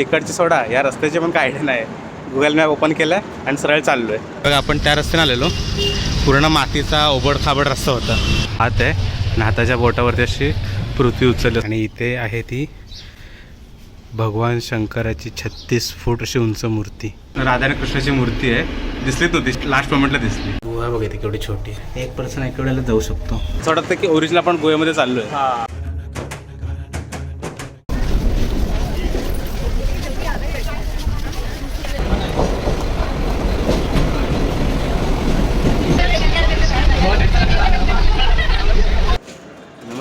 तिकडची सोडा या रस्त्याची पण काय आयडिया नाही. गुगल मॅप ओपन केला आणि सरळ चाललो आहे बघा आपण त्या रस्त्याने आलेलो. पूर्ण मातीचा ओबड खाबड रस्ता होता. हात आहे आणि हाताच्या बोटावरती अशी पृथ्वी उचलली. आणि इथे आहे ती भगवान शंकराची छत्तीस फूट अशी उंच मूर्ती. राधा आणि कृष्णाची मूर्ती आहे. दिसलीच नव्हती लास्ट मोमेंटला दिसली. गुहा बघा ती केवढी छोटी आहे. एक पर्सन एकेवढ्याला जाऊ शकतो. असं वाटतं की ओरिजिनल आपण गोव्यामध्ये चाललोय.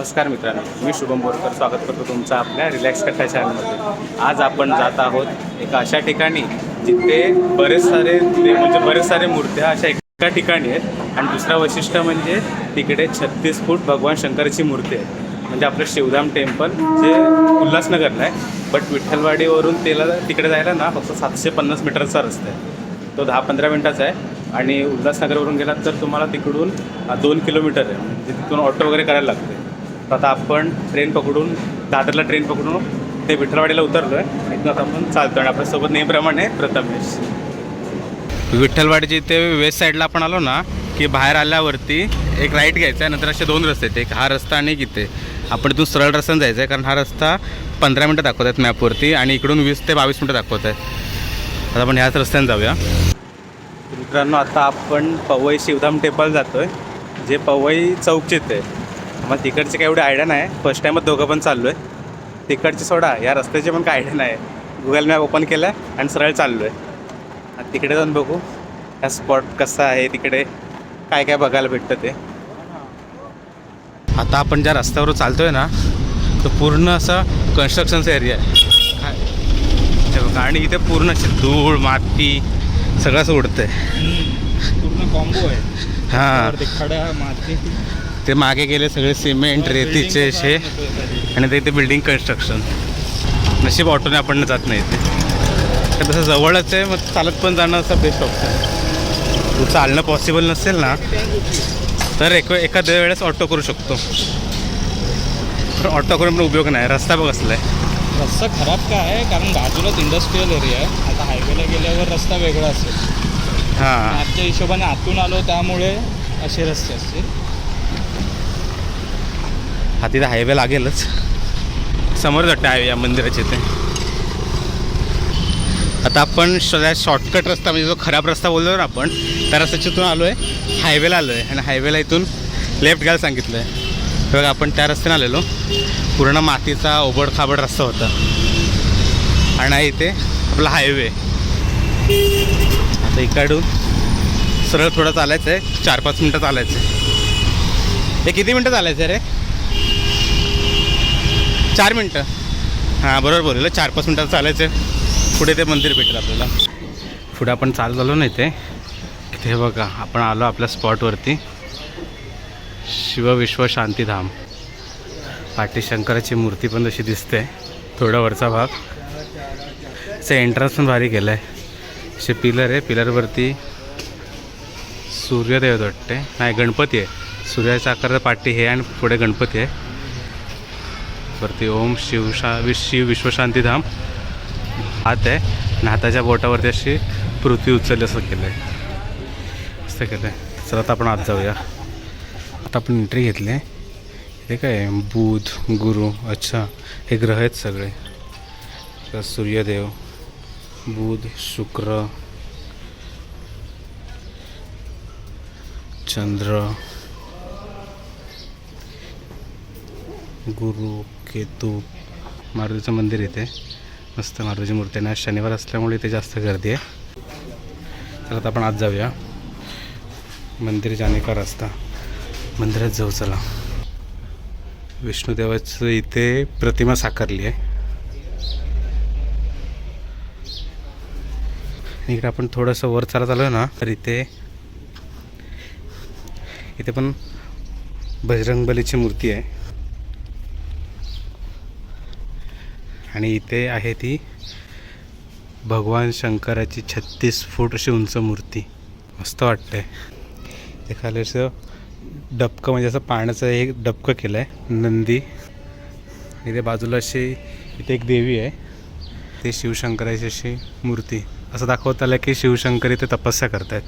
नमस्कार मित्रांनो मी शुभम बोरकर. स्वागत करतो तुमचं आपल्या रिलॅक्स कथा चॅनलमध्ये. आज आपण जात आहोत एका अशा ठिकाणी जिथे बरेच सारे म्हणजे बरेच सारे मूर्त्या अशा एका ठिकाणी आहेत. आणि दुसरा वैशिष्ट्य म्हणजे तिकडे छत्तीस फूट भगवान शंकराची मूर्ती आहे. म्हणजे आपलं शिवधाम टेम्पल जे उल्हासनगरला आहे. बट विठ्ठलवाडीवरून त्याला तिकडे जायला ना फक्त सातशे पन्नास मीटरचा रस्ता आहे. तो दहा पंधरा मिनटाचा आहे. आणि उल्हासनगरवरून गेलात तर तुम्हाला तिकडून दोन किलोमीटर आहे. म्हणजे तिथून ऑटो वगैरे करायला लागते. तर आता आपण ट्रेन पकडून दादरला ट्रेन पकडून ते विठ्ठलवाडीला उतरलो आहे इथून आता आपण चालतो आणि आपल्यासोबत नेहमीप्रमाणे प्रथमेश विठ्ठलवाडीच्या इथे वेस्ट साईडला आपण आलो ना की बाहेर आल्यावरती एक राईट घ्यायचा आहे नंतर असे दोन रस्ते आहेत. एक हा रस्ता आणि एक इथे. आपण इथून सरळ रस्त्याने जायचं आहे कारण हा रस्ता पंधरा मिनटं दाखवत आहेत मॅपवरती आणि इकडून वीस ते बावीस मिनटं दाखवत आहेत. आता आपण ह्याच रस्त्याने जाऊया. मित्रांनो आता आपण पवई शिवधाम टेम्पल जातोय जे पवई चौकचीत आहे. मग तिकडची काही एवढी आयडिया नाही. फर्स्ट टाईमच दोघं पण चाललो आहे तिकडची सोडा या रस्त्याची पण काय आयडिया नाही. गुगल मॅप ओपन केला आणि सरळ चाललो आहे तिकडे जाऊन बघू. हा स्पॉट कसा आहे तिकडे? काय काय बघायला भेटतं ते? आता आपण ज्या रस्त्यावर चालतोय ना तो पूर्ण असा कन्स्ट्रक्शनचा एरिया आहे. बघा आणि इथे पूर्ण अशी धूळ माती सगळं असं उडतंय. पूर्ण कॉम्बो आहे. हां. माती. ते मागे गेले सगळे सिमेंट रेतीचे असे आणि ते इथे बिल्डिंग कन्स्ट्रक्शन नशीब ऑटोने आपण जात नाही ते. तर तसं जवळच आहे मग चालत पण जाणं असं बेस्ट ऑप्शन तू चालणं पॉसिबल नसेल ना तर एक एखाद्या वेळेस ऑटो करू शकतो. पण ऑटो करून पण उपयोग नाही. रस्ता बघ असला आहे. रस्ता खराब का आहे? कारण बाजूलाच इंडस्ट्रीयल एरिया आहे. आता हायवेला गेल्यावर रस्ता वेगळा असेल. हां. आजच्या हिशोबाने आतून आलो त्यामुळे असे रस्ते असतील. हा तिथे हायवे लागेलच. समोर जाते हायवे या मंदिराचे इथे. आता आपण शॉर्टकट रस्ता म्हणजे जो खराब रस्ता बोललो ना आपण त्या रस्त्याच्यातून आलो आहे हायवेला आलो आहे आणि हायवेला इथून लेफ्ट घ्यायला सांगितलं आहे बघा आपण त्या रस्त्याने आलेलो. पूर्ण मातीचा ओबड खाबड रस्ता होता. आणि इथे आपला हायवे आता इकडून सरळ थोडं चालायचं आहे चार पाच मिनटं चालायचं आहे हे किती मिनटं चालायचं रे? चार मिनटं. हां बरोबर बोललेलं चार पाच मिनटात चालायचं. आहे पुढे ते मंदिर भेटेल आपल्याला. पुढे आपण चाल झालो ना इथे. इथे बघा आपण आलो आपल्या स्पॉटवरती. शिवविश्व शांतीधाम पाठी शंकराची मूर्ती पण तशी दिसते. थोडा वरचा भाग. असं एंट्रन्स पण भारी केलं आहे असे पिलर आहे. पिलरवरती सूर्यदेव वाटते. नाही गणपती आहे. सूर्याचा आकार पाठी हे आणि पुढे गणपती आहे. वरती ओम शिवशा वि शिव विश्वशांतीधाम हात आहे. आणि हाताच्या बोटावरती अशी पृथ्वी उचलली असं केलं आहे असं केलं आहे चला आता आपण आत जाऊया. आता आपण एंट्री घेतली आहे. हे काय बुध गुरु अच्छा हे ग्रह आहेत सगळे. सूर्यदेव बुध शुक्र चंद्र गुरु केतू मारुतीचं मंदिर इथे. मस्त मारुतीची मूर्ती आहे. शनिवार असल्यामुळे इथे जास्त गर्दी आहे. तर आता आपण आज जाऊया. मंदिर जाणे का रस्ता? मंदिरात जाऊ चला. विष्णुदेवाचं इथे प्रतिमा साकारली आहे. इकडे आपण थोडंसं वर चालत आलो ना तर इथे इथे पण बजरंगबलीची मूर्ती आहे. आणि इथे आहे ती भगवान शंकराची छत्तीस फूट अशी उंच मूर्ती. मस्त वाटते ते खाली असं डबकं म्हणजे असं पाण्याचं एक डबकं केलं आहे नंदी इथे बाजूला अशी इथे एक देवी आहे. ते शिवशंकराची अशी मूर्ती. असं दाखवत आलं की शिवशंकर इथे तपस्या करतायत.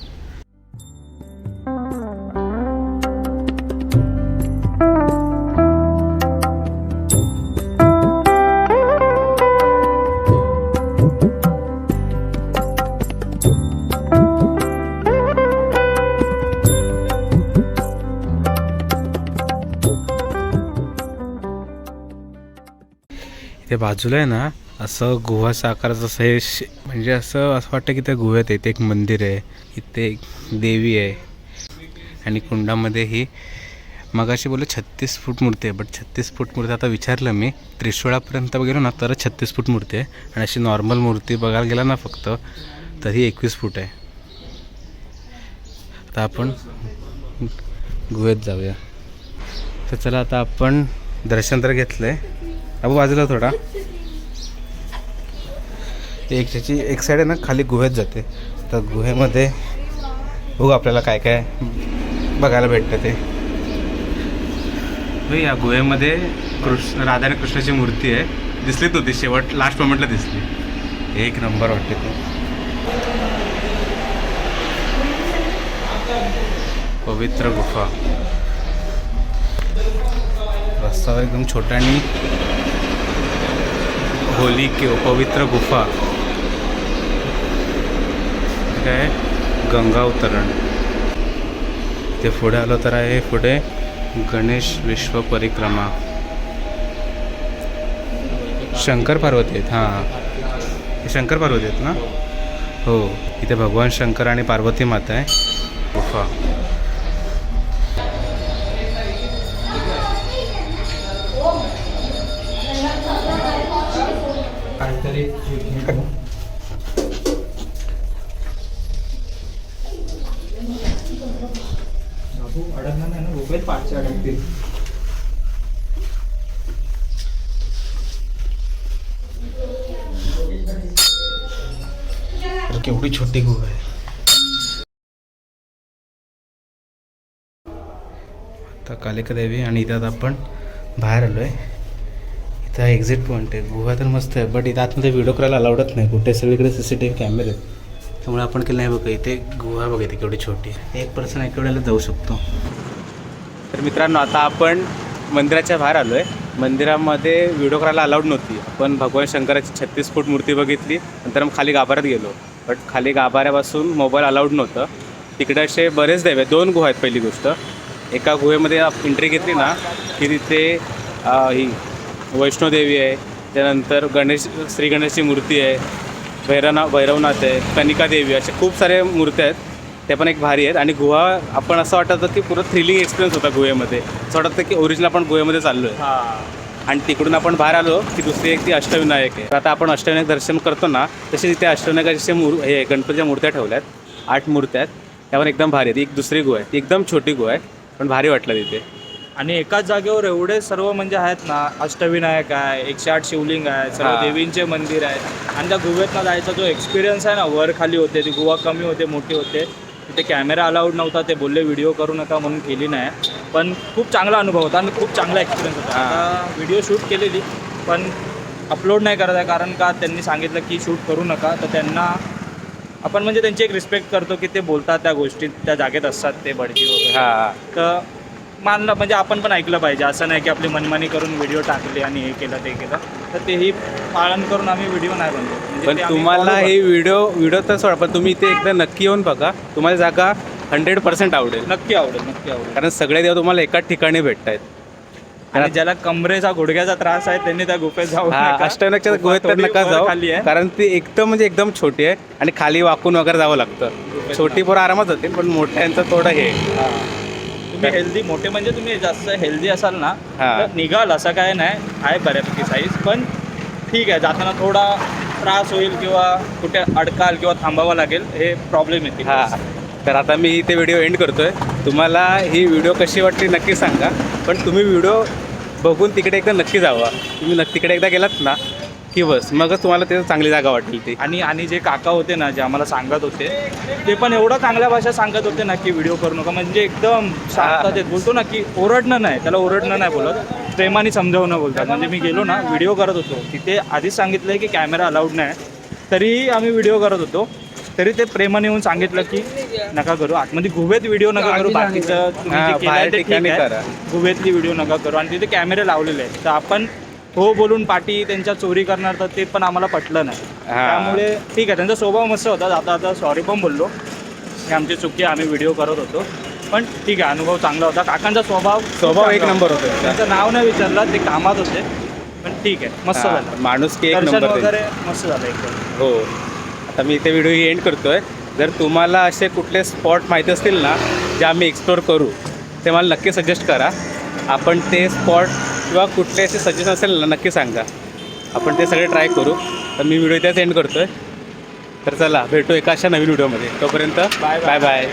ते बाजूला आहे ना असं गुहा आकाराचं असं हे शे- म्हणजे असं असं वाटतं की त्या गुहेत इथे एक मंदिर आहे इथे एक देवी आहे. आणि कुंडामध्ये ही मगाशी बोललो छत्तीस फूट मूर्ती आहे बट छत्तीस फूट मूर्ती आता विचारलं मी त्रिशूळापर्यंत गेलो ना तर छत्तीस फूट मूर्ती आहे. आणि अशी नॉर्मल मूर्ती बघायला गेला ना फक्त तर ही एकवीस फूट आहे. आता आपण गुहेत जाऊया. तर चला आता आपण दर्शन तर घेतलं आहे अबू बाजूला थोडा. एक त्याची एक साईड आहे ना खाली गुहेत जाते. तर गुहेमध्ये बघू आपल्याला काय काय बघायला भेटतं ते. या गुहेमध्ये कृष्ण राधा आणि कृष्णाची मूर्ती आहे. दिसलीच होती शेवट लास्ट मोमेंटला दिसली. एक नंबर वाटते ते. पवित्र गुफा. रस्ता एकदम छोटा आणि होली किंवा पवित्र गुफा। हे काय गंगा उतरण। ते पुढे आलो तर आहे पुढे गणेश विश्व परिक्रमा। शंकर पार्वती आहेत हां। हे शंकर पार्वती आहेत ना? हो इथे भगवान शंकर आणि पार्वती माता आहे। गुफा। काहीतरी बाबू अडकणार नाही ना? मोबाईल पाचशे अडकतील. केवढी छोटी गुह आहे. आता कालिका देवी आणि इथं आपण बाहेर आलो आहे इथं एक्झिट पॉईंट आहे. गुहा तर मस्त आहे बट इथं आतमध्ये व्हिडिओ करायला अलाउडच नाही. कुठे? सगळीकडे सी सी टी व्ही कॅमेरे आहेत. त्यामुळे आपण केलं नाही बघा. इथे गुहा बघा केवढी छोटी आहे. एक पर्सन एका वेळेला जाऊ शकतो. तर मित्रांनो आता आपण मंदिराच्या बाहेर आलो आहे मंदिरामध्ये व्हिडिओ करायला अलाउड नव्हती. आपण भगवान शंकराची छत्तीस फूट मूर्ती बघितली. नंतर मग खाली गाभाऱ्यात गेलो. बट खाली गाभाऱ्यापासून मोबाईल अलाउड नव्हतं. तिकडे असे बरेच देव आहेत. दोन गुहा आहेत पहिली गोष्ट. एका गुहेमध्ये एंट्री घेतली ना की तिथे ही वैष्णोदेवी आहे. त्यानंतर गणेश श्री गणेशची मूर्ती आहे. भैरवनाथ भैरवनाथ आहे कनिका देवी अशा खूप साऱ्या मूर्त्या आहेत. ते पण एक भारी आहेत. आणि गुहा आपण असं वाटत की पुरं थ्रिलिंग एक्सपिरियन्स होता गुहेमध्ये. असं वाटत की ओरिजिनल आपण गुहेमध्ये चाललो आहे हा. आणि तिकडून आपण बाहेर आलो की दुसरी एक ती अष्टविनायक आहे. तर आता आपण अष्टविनायक दर्शन करतो ना तसे तिथे अष्टविनायकाचे मूर हे गणपतीच्या मूर्त्या ठेवल्या आहेत आठ मूर्त्या आहेत. त्या पण एकदम भारी आहेत. एक दुसरी गुहा आहे. ती एकदम छोटी गुहा आहे पण भारी वाटलं तिथे. आणि एकाच जागेवर एवढे सर्व म्हणजे आहेत ना अष्टविनायक आहे एकशे आठ शिवलिंग आहे सर्व हा. देवींचे मंदिर आहे आणि त्या गुहेतनं जायचा जो एक्सपिरियन्स आहे ना वर खाली होते ती गुहा कमी होते मोठी होते. तिथे कॅमेरा अलाउड नव्हता ते बोलले व्हिडिओ करू नका म्हणून केली नाही. पण खूप चांगला अनुभव होता आणि खूप चांगला एक्सपिरियन्स होता. हा. व्हिडिओ शूट केलेली पण अपलोड नाही करत आहे कारण का त्यांनी सांगितलं की शूट करू नका. तर त्यांना आपण म्हणजे त्यांची एक रिस्पेक्ट करतो की ते बोलतात त्या गोष्टी त्या जागेत असतात ते बडजी वगैरे. हां. तर मानलं म्हणजे आपण पण ऐकलं पाहिजे. असं नाही की आपली मनमानी करून व्हिडिओ टाकले आणि हे केलं ते केलं. तर तेही पालन करून आम्ही व्हिडिओ नाही बनतो म्हणजे पण तुम्हाला हे व्हिडिओ व्हिडिओ तर सोडा पण तुम्ही इथे एकदा नक्की येऊन बघा. तुम्हाला जागा हंड्रेड पर्सेंट आवडेल. नक्की आवडेल नक्की आवडेल. कारण सगळे देव तुम्हाला एकाच ठिकाणी भेटत आहेत आणि ज्याला कमरेचा गुडघ्याचा त्रास आहे त्यांनी त्या गुफेत जाऊ हा नका. अष्टविनायकच्या गुफा गुहेत तर नका जाऊ. खाली आहे. कारण ती एकदम म्हणजे एकदम छोटी आहे आणि खाली वाकून वगैरे जावं लागतं. गुफेत छोटी पोरं आरामात जाते पण मोठ्यांचं थोडं. हा. तुम्ही हेल्दी मोठे म्हणजे तुम्ही जास्त हेल्दी असाल ना हा. तर निघाल असं काय नाही. आहे बऱ्यापैकी साईज पण ठीक आहे जाताना थोडा त्रास होईल किंवा कुठे अडकाल किंवा थांबावं लागेल हे प्रॉब्लेम येतील. हा. तर आता मी इथे व्हिडिओ एंड करतोय. तुम्हाला ही व्हिडिओ कशी वाटली नक्की सांगा. पण तुम्ही व्हिडिओ बघून तिकडे एकदा नक्की जावा. तुम्ही नक्की तिकडे एकदा गेलात ना की बस. मगच तुम्हाला ते चांगली जागा वाटेल ती. आणि आणि जे काका होते ना जे आम्हाला सांगत होते ते पण एवढं चांगल्या भाषा सांगत होते ना की व्हिडिओ करू नका. म्हणजे एकदम शांततेत बोलतो ना की ओरडणं नाही. त्याला ओरडणं नाही बोलत. प्रेमाने समजावून बोलतात. म्हणजे मी गेलो ना व्हिडिओ करत होतो. तिथे आधीच सांगितलं की कॅमेरा अलाउड नाही. तरीही आम्ही व्हिडिओ करत होतो. तरी ते प्रेमाने येऊन सांगितलं की नका करू. आतमध्ये गुहेत व्हिडिओ नका करू. बाकीचं तुम्ही जे केलंय बाहेर ते ठीक ठिकाणी आहे. करा. गुहेतली व्हिडिओ नका करू. आणि तिथे कॅमेरे लावलेले आहेत. तर आपण हो बोलून पाठी त्यांच्या चोरी करणार तर ते पण आम्हाला पटलं नाही. हा. त्यामुळे ठीक आहे त्यांचा स्वभाव मस्त होता. आता आता सॉरी पण बोललो. की आमची चुकी आहे, आम्ही व्हिडिओ करत होतो. पण ठीक आहे अनुभव चांगला होता. काकांचा स्वभाव खूप स्वभाव एक चांगला नंबर होता त्यांचा. त्यांचं नाव नाही विचारलं ते कामात होते. पण ठीक आहे मस्त हा, झालं. माणुसकी एक दर्शन नंबर त्यांची. वगैरे मस्त झालं एकदम हो. आता मी इथे व्हिडिओ एंड करतोय. जर तुम्हाला असे कुठले स्पॉट माहिती असतील ना जे आम्ही एक्सप्लोअर करू ते मला नक्की सजेस्ट करा. आपण ते स्पॉट किंवा कुठले असे सजेशन असेल ना नक्की सांगा. आपण ते सगळे ट्राय करू. तर मी व्हिडिओ इथेच एंड करतोय. तर चला भेटू एका अशा नवीन व्हिडिओमध्ये तोपर्यंत bye. Bye bye